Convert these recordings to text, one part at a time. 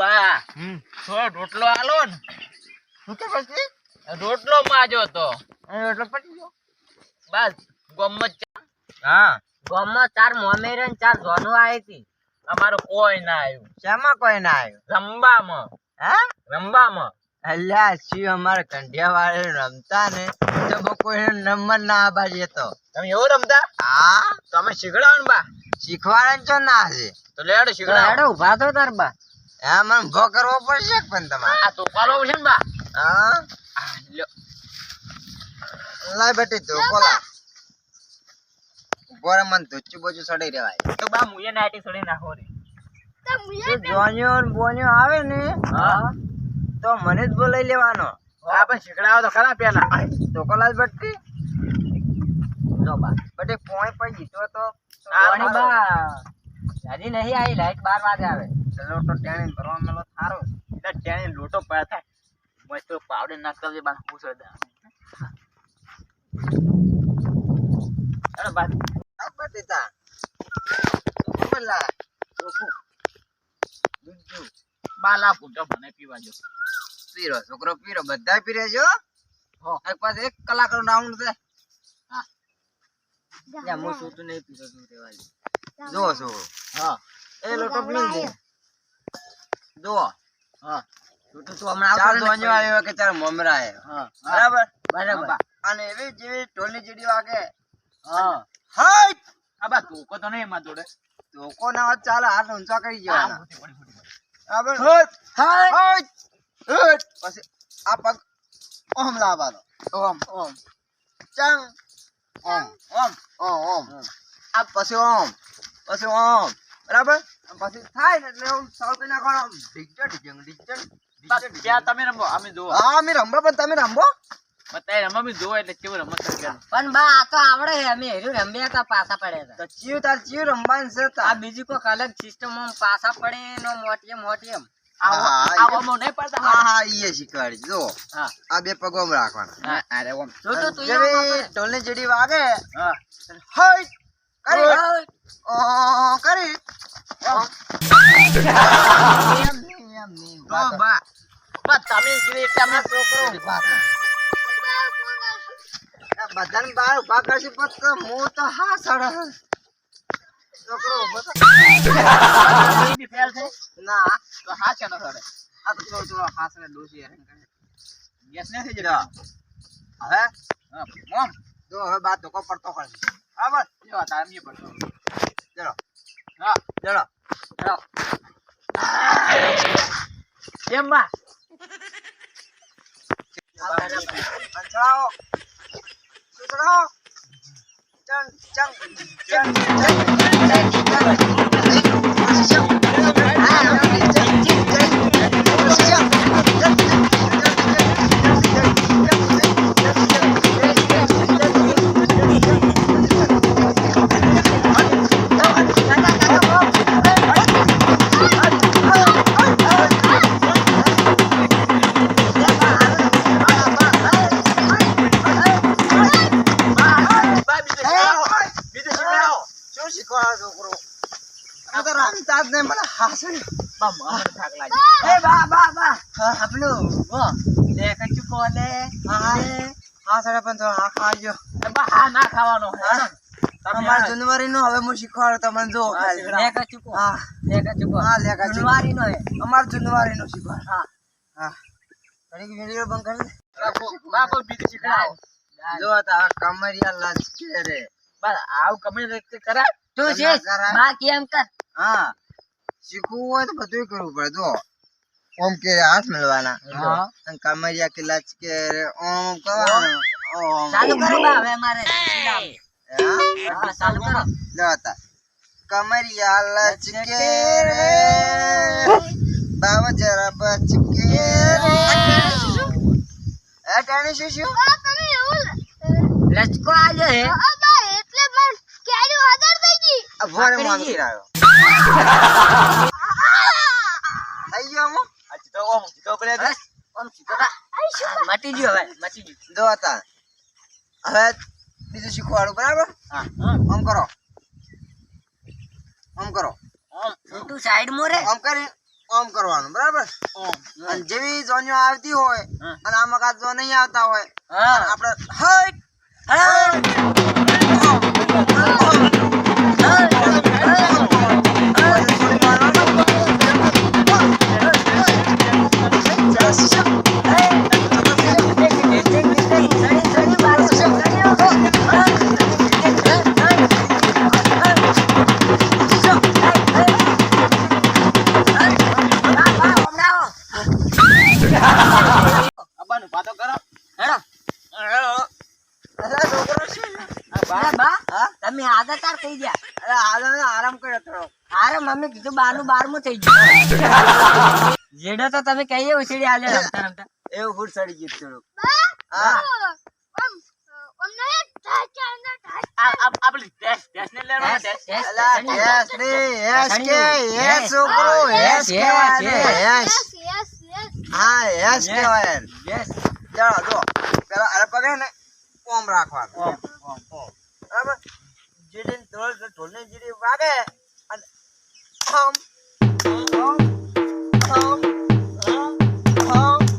બા. હમ થોડો રોટલો આલો ને. શું કે પછી? રોટલો માજો તો. એટલે પટી ગયો? બસ ગમત ચા- હા. ગમત ચાર મોમેરે ને ચાર જોનું આવી હતી. અમારો કોઈ ના આવ્યું શેમાં કોઈ ના આવ્યું રંબામાં. હા? રંબામાં. અલ્યા શિવ અમારે કંઢિયા વાળે રમતા ને? તો કોઈ નંબર ના આબાજે તો. તમે એવું રમતા? હા. તો અમે શીખડાવો ને બા. શીખવાડે છો ના છે? તો લેડો શીખડાવો. હેડો ઊભા તો તાર બા. હા મને ઊભો કરવો પડશે પણ તમારે? આ તો પાલો છે ને બા. હા? લ્યો. લાય બેટી તો કોલા બોરે મન ધુચ્ચું બોચું સડી રેવાય. તો બા મુએ નાટી સડી નાખો રે. જો જોન્યો ને બોન્યો આવે ને? હા. તો મને જ બોલાઈ લેવાનો. આ પણ શીખડાવો તો ખરા પેલા. તો કોલા બેટી. જો બા. બેટી પોઈ પડી જીતો તો પાણી બા. હજી નહીં આવી લાઈટ બાર વાગે આવે. લોટો ટેણી ભરવા મેલો થારો એટલે ત્યાં લોટો પડ્યા થાય. મસ્ત પાવડર નાખતા છે બા હું સરદા અરે બાત આ બેટી તા બોલા દૂધુ બા લા ફૂટો મને પીવા જો. પીરો છોકરો પીરો બધા પીરે જો હો. એક પાસે એક કલાક નો રાઉન્ડ છે. જા હું સૂતું નહીં પીતો તું રેવા જો જો હા. એ લોટો પી દે. જો હા. પછી ઓમ. પછી ઓમ. બરાબર? પછી થાય ને એટલે એવું સાવ કરી નાખવાનું આમ ઢીચણ ઢીચણ ઢીચણ ત્યાં તમે રમો અમે જોવો હા અમે રમવા પણ તમે રમવો બતાય રમો બી જોવો એટલે કેવું રમત પણ બા આ તો આવડે છે. અમે હેર્યું રમ્યા હતા પાછા પડ્યા હતા. ચીવ તાર ચીવ રમવાનું છે આ બીજી કોઈક અલગ સિસ્ટમ પાછા પડે નો મોટી મોટી એમ. કરી. તો બધાને બહાર ઊભા કરશે તો હું તો હા સડ છોકરો તો ના તો હા છે સરે આ તો થોડો થોડો હાથ ને ડોસી ગેસ નથી જતા હવે હા ઓમ જો હવે બાદ ધોકો પડતો કરશે બરાબર જો નહીં પડતો. ચલો. હા ચલો ચલો કેમ બા ચલાવો ચંગ ચંગ ચંગ ચંગ આ તો જ નહીં મને હાસે બા માર થાક લાગે. એ બા બા બા. હા. વો લે કચું કોલે હા. હા પણ તો હા ખાજો. એ બા હા ના ખાવાનો હા. તમે અમાર જનવરી નો હવે હું શીખવાડું તમને જો ખાલી લે કચું કો હા. લે કચું કો હા લે કાચી જુનવારી નો હે. અમાર જનવરી નો શીખવાડ. હા. હા. ઘડીક વિડિયો બંધ કરી દે. બાપો બીજી બીજો જો તા કમરિયા લચકે રે. બસ આવ કમરિયા કરા તું ના છે કરાય. બા કર? હા. શીખવું હોય તો બધું કરવું પડે જો ઓમ કે હાથ મેળવાના હા. કામરિયા કે લચકે રે ઓમ કરવાનું ઓમ. ચાલુ કરો હવે મારે હા. હા, ચાલુ કરો. જો કમરિયા લચકે રે. બાવ જરા બચકે રે. એ શું શું લચકો આજે હે. ગઈ. આવ્યો થઈ ગયો અમો આ જીતો ઓમ જીતો પડે બસ ઓમ સીધો થા. મટી ગયો હવે મટી ગયું જો હતા હવે બીજું શીખવાડું બરાબર હા કરો કરો ઓમ તું સાઈડ મોરે આમ કરી ઓમ કરવાનું બરાબર ઓમ અને જેવી જોન્યો આવતી હોય અને આમાં કાં જો નહીં આવતા હોય હા આપણે હટ આરામ કર્યો થોડો. અરે મમ્મી કીધું બારનું બારમું થઈ ગયું. જેડો તો તમે કહીએ આલે રમતા રમતા. એવું સડી ગયું થોડું હા, રાખવાનું. ઓમ ઓમ ઓમ. બરાબર? જીડીને ઢોલ ઢોલની જીડી વાગે અને ઓમ, ઓમ, ઓમ, ઓમ, ઓમ,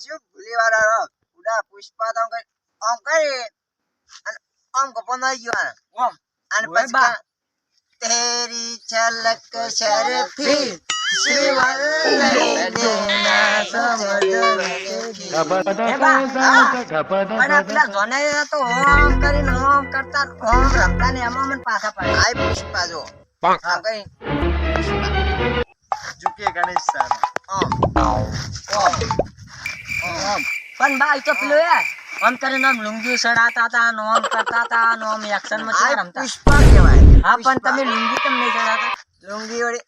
શું ભૂલી વાળા. ઉડા પુષ્પા તો આમ કરી- અને આમ કપો નઈ ગયો. અને પછી તેરી છલક શરફી શિવલ ના હા. પણ જોને તો ઓમ કરીને ઓમ કરતા ઓમ રમતા ને એમાં મને પાછા પડે આય પુષ્પા જો આમ કઈ ઝુકે ગણેશ. આમ. આમ. પણ બા એ તો પેલું એ ઓમ કરીને આમ લુંગી સડાતા હતા ને ઓમ કરતા હતા ને ઓમ એક્શનમાં આય કેવા રમતા પુષ્પા કહેવાય હા પણ પુષ્પા. તમે લુંગી કેમ નહીં ચડાતા લુંગી વળી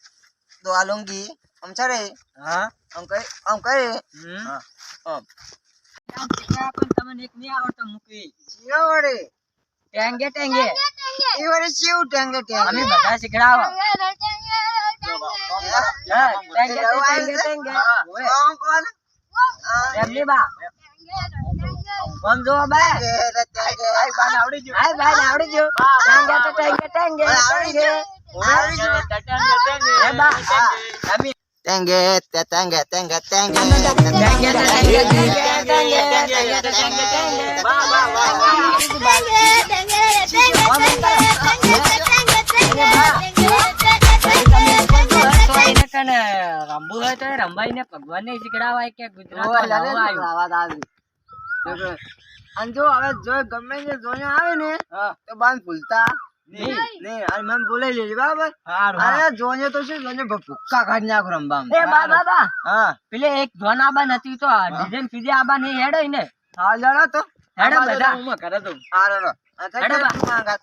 તો આ લુંગી આમ છે રે હા આમ કરી આમ કરી હમ. હા. આમ. આમ શીખ્યા પણ તમને એક નહીં આવડતો મૂકવી ચિયો વળી ટેંગે ટેંગે એ વળી ચિયું ટેંગે ટેંગે અમે બધા શીખડાવો હા, ટેંગે એવું ટેંગે આવ્યું છે? ટેંગે ઓય, આમ કોણ? એમની બા ઓમ જો બા ટેંગે ટેંગે. ભાઈ બાને આવડી ગયું હાય ભાઈ ને આવડી ગયું ટેંગે તો ટેંગે ટેંગે ટેંગે. આવડી ગયું? ટટંગે ટંગે. એ બા અમે ટેંગે ટેંગે ટેંગે ટેંગે ટેંગે ટેંગે ટેંગે ટેંગે ટેંગે તો ટેંગે ટેંગે વાહ, વાહ, વાહ, વાહ. રમવું હોય તો એ ને ભગવાન ને શીખડાવાય કે ગુજરાત અને જો હવે જો ગમે તે જોઈને આવે ને તો બાન ભૂલતા નહીં. નહીં. અને મને બોલાઈ લેજે બરાબર? અરે જોને તો શું જોને ભૂક્કા કાઢી નાખો રમવામાં. એ બા બા બા. હા. પેલે એક જોન આબા નથી તો ડિઝાઇન સીધી આબા નહીં હેડો ને. હા જાણો તો. હેડો બધા. હું કરે તો હા રો રો આ થઈ હેડો. બા.